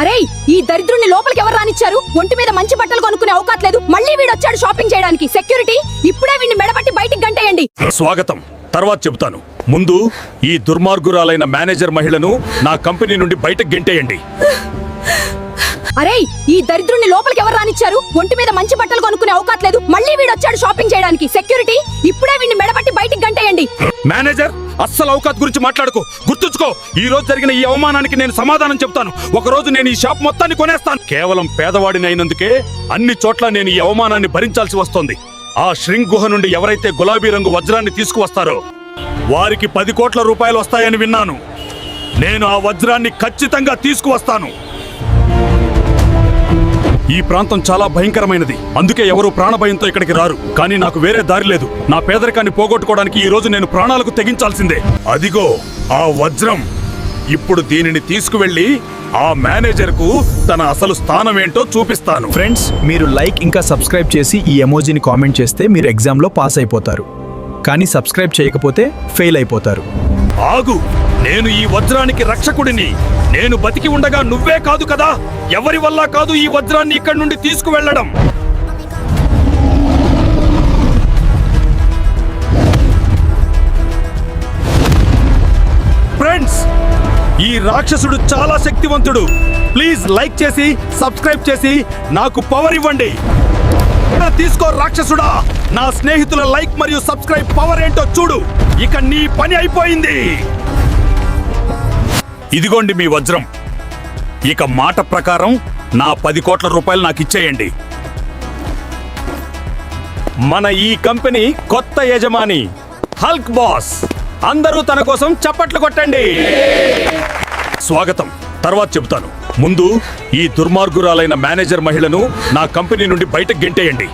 అరే ఈ దరిద్రుని లోపలికి ఎవరు రానిచ్చారు? ఒంటి మీద మంచి బట్టలు కొనుక్కునే అవకాశం లేదు. మళ్ళీ వీడు వచ్చాడు షాపింగ్ చేయడానికి. సెక్యూరిటీ? ఇప్పుడే వీడిని మెడబట్టి బయటికి గంటేయండి. స్వాగతం. తర్వాత చెబుతాను. ముందు ఈ దుర్మార్గురాలైన మేనేజర్ మహిళను నా కంపెనీ నుండి బయటకు గెంటేయండి. అరే ఈ దరిద్రుని లోపలికి ఎవరు రానిచ్చారు? ఒంటి మీద మంచి బట్టలు కొనుక్కునే అవకాశం లేదు. మళ్ళీ వీడు వచ్చాడు షాపింగ్ చేయడానికి. సెక్యూరిటీ? ఇప్పుడే వీడిని మెడబట్టి బయటికి గంటేయండి. మేనేజర్ అస్సలు అవకాశం గురించి మాట్లాడుకో. గుర్తుంచుకో ఈ రోజు జరిగిన ఈ అవమానానికి నేను సమాధానం చెప్తాను. ఒక రోజు నేను ఈ షాప్ మొత్తాన్ని కొనేస్తాను. కేవలం పేదవాడిని అయినందుకే అన్ని చోట్ల నేను ఈ అవమానాన్ని భరించాల్సి వస్తోంది. ఆ శ్రింగ్ గుహ నుండి ఎవరైతే గులాబీ రంగు వజ్రాన్ని తీసుకువస్తారో వారికి పది కోట్ల రూపాయలు వస్తాయని విన్నాను. నేను ఆ వజ్రాన్ని ఖచ్చితంగా తీసుకువస్తాను. ఈ ప్రాంతం చాలా భయంకరమైనది. అందుకే ఎవరు ప్రాణభయంతో ఇక్కడికి రారు. కానీ నాకు వేరే దారి లేదు. నా పేదరికాన్ని పోగొట్టుకోవడానికి ఈ రోజు నేను ప్రాణాలకు తెగించాల్సిందే. అదిగో ఆ వజ్రం. ఇప్పుడు దీనిని తీసుకువెళ్ళి ఆ మేనేజర్కు తన అసలు స్థానం ఏంటో చూపిస్తాను. ఫ్రెండ్స్ మీరు లైక్ ఇంకా సబ్స్క్రైబ్ చేసి ఈ ఎమోజీని కామెంట్ చేస్తే మీరు ఎగ్జామ్లో పాస్ అయిపోతారు. కానీ సబ్స్క్రైబ్ చేయకపోతే ఫెయిల్ అయిపోతారు. ఆగు! నేను ఈ వజ్రానికి రక్షకుడిని. నేను బతికి ఉండగా నువ్వే కాదు కదా? ఎవరి వల్ల కాదు ఈ వజ్రాన్ని ఇక్కడి నుండి తీసుకువెళ్ళడం? ఫ్రెండ్స్ ఈ రాక్షసుడు చాలా శక్తివంతుడు. ప్లీజ్ లైక్ చేసి సబ్స్క్రైబ్ చేసి నాకు పవర్ ఇవ్వండి. తీసుకో రాక్షసుడా. నా స్నేహితుల లైక్ మరియు సబ్స్క్రైబ్ పవర్ ఏంటో చూడు. ఇక నీ పని అయిపోయింది. ఇదిగోండి మీ వజ్రం. ఇక మాట ప్రకారం నా పది కోట్ల రూపాయలు నాకు ఇచ్చేయండి. మన ఈ కంపెనీ కొత్త యజమాని హల్క్ బాస్. అందరూ తన కోసం చప్పట్లు కొట్టండి. స్వాగతం. తర్వాత చెబుతాను. ముందు ఈ దుర్మార్గురాలైన మేనేజర్ మహిళను నా కంపెనీ నుండి బయటకు గెంటేయండి.